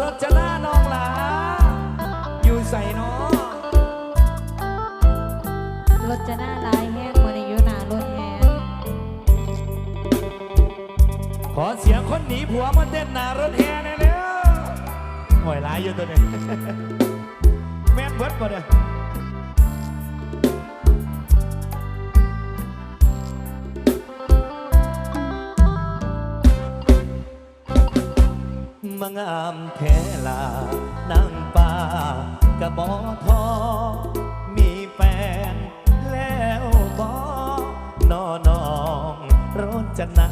รถจะหน้าน้องหลา อยู่ใส่น้อรถจะหน้าลายแห้งมาในยุนารถแห้งขอเสียงคนหนีผัวมาเต้นหนารถแห่หน่อยเร็วห่วยร้ายอยู่ตัวนี้แม่นเบิดบ่เด้อ มางามแท้ลานางป่ากะบอทอ มีแฟนแล้วบอนอนองร้นจะนา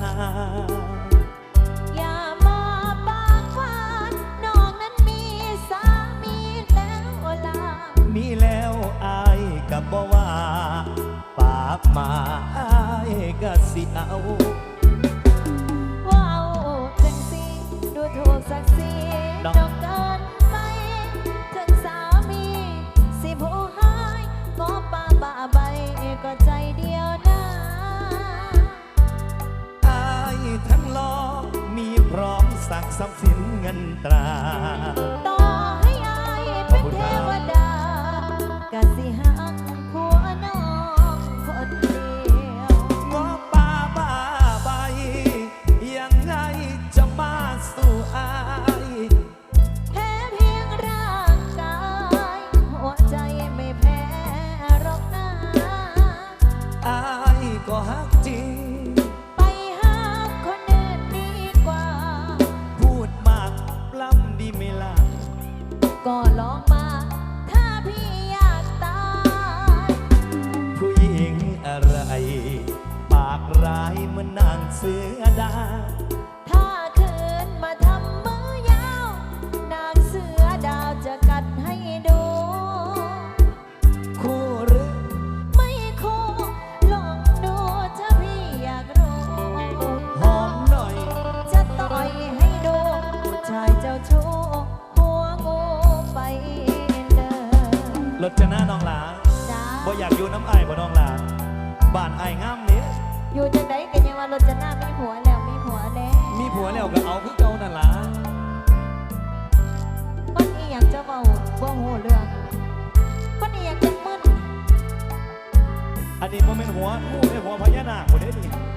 อย่ามาปากหวานน้องนั้นมีสามีแล้วล่ะมีแล้วอายกับบ่ว่า ปากมาอายก็สิเอา น้องน้องเกินไปถึงสามี สิผู้หายงอป่าบ่าใบก็ใจเดียวนะอายทั้งรอมีพร้อมสักทรัพย์สินเงินตรา ดีไหมล่ะ ก็ลองมา ถ้าพี่อยากตาย ผู้หญิงอะไร ปากร้ายเหมือนนางเสือดาถ้า รถจะหน้าน้องหลาจ้าบ่อยากอยู่น้ำอายบ่น้องหลาบ้านอายงามนี้อยู่จังไดกันยังว่ารถจะหน้ามีผัวแล้วมีผัวแล้วมีผัวแล้วก็เอาคือเก่านั่นล่ะคนอีอยากจะเบาบ่หูเรื่องคนอีอยากจะมึนอันนี้บ่แม่นหัวผู้เป็นหัวพญานาคบ่ได้นี่